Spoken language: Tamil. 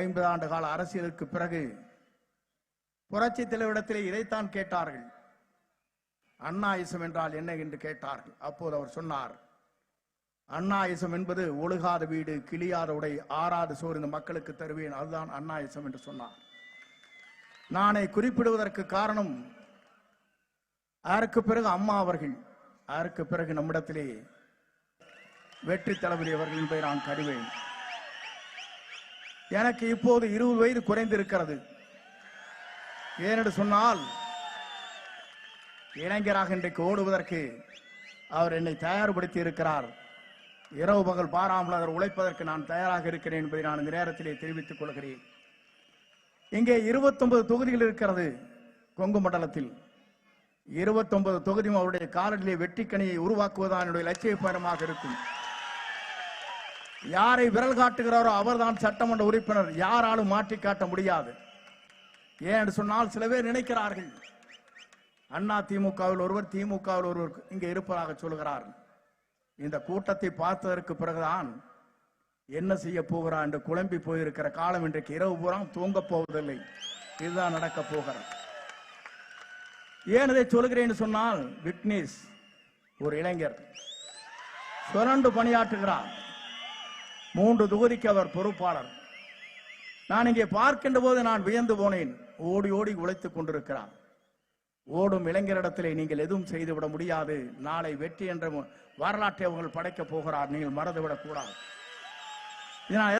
ஐம்பது ஆண்டு கால அரசியலுக்கு பிறகு புரட்சி தலைவரிடத்திலே இதைத்தான் கேட்டார்கள். அண்ணாயுசம் என்றால் என்ன என்று கேட்டார்கள். அப்போது அவர் சொன்னார் அண்ணாயுசம் என்பது ஒழுகாத வீடு கிளியாத உடை ஆறாது சோறு இந்த மக்களுக்கு தருவேன். அதுதான் அண்ணாயுசம் என்று சொன்னார். நானை குறிப்பிடுவதற்கு காரணம் அதற்கு பிறகு அம்மா அவர்கள் அதற்கு பிறகு நம்மிடத்திலே வெற்றி தளபதி அவர்கள் என்பதை நான் கருவேன். எனக்கு இப்போது இருபது வயது குறைந்திருக்கிறது. ஏனென்று சொன்னால் இளைஞராக இன்றைக்கு ஓடுவதற்கு அவர் என்னை தயார்படுத்தி இருக்கிறார் இரவு பகல் பாராமல் அவர் உழைப்பதற்கு நான் தயாராக இருக்கிறேன் என்பதை நான் இந்த நேரத்திலே தெரிவித்துக் கொள்கிறேன். இங்கே 29 தொகுதிகள் இருக்கிறது கொங்கு மண்டலத்தில். 29 தொகுதியும் அவருடைய காலடியிலே வெற்றிக்கனியை உருவாக்குவதான் என்னுடைய லட்சிய பயணமாக இருக்கும். யாரை விரல் காட்டுகிறாரோ அவர்தான் சட்டமன்ற உறுப்பினர். யாராலும் மாற்றி காட்ட முடியாது. ஏன் என்று சொன்னால் சில பேர் நினைக்கிறார்கள். அண்ணா திமுகவில் ஒருவர் திமுகவில் ஒருவர் இங்கே இருப்பதாக சொல்கிறார்கள். இந்த கூட்டத்தை பார்த்ததற்கு பிறகுதான் என்ன செய்ய போகிறார் என்று குழம்பி போயிருக்கிற காலம் இன்றைக்கு இரவு பூரா தூங்கப் போவதில்லை. இதுதான் நடக்க போகிறது. ஏன் இதை சொல்கிறேன் சொன்னால் விக்னேஷ் ஒரு இளைஞர். சுரண்டு பணியாற்றுகிறார். மூன்று தொகுதிக்கு அவர் பொறுப்பாளர். நான் இங்கே பார்க்கின்ற போது நான் வியந்து போனேன். ஓடி ஓடி உழைத்துக் கொண்டிருக்கிறார். ஓடும் இளைஞரிடத்திலே நீங்கள் எதுவும் செய்துவிட முடியாது. நாளை வெற்றி என்ற வரலாற்றை அவர்கள் படைக்கப் போகிறார். நீங்கள் மறந்துவிடக் கூடாது.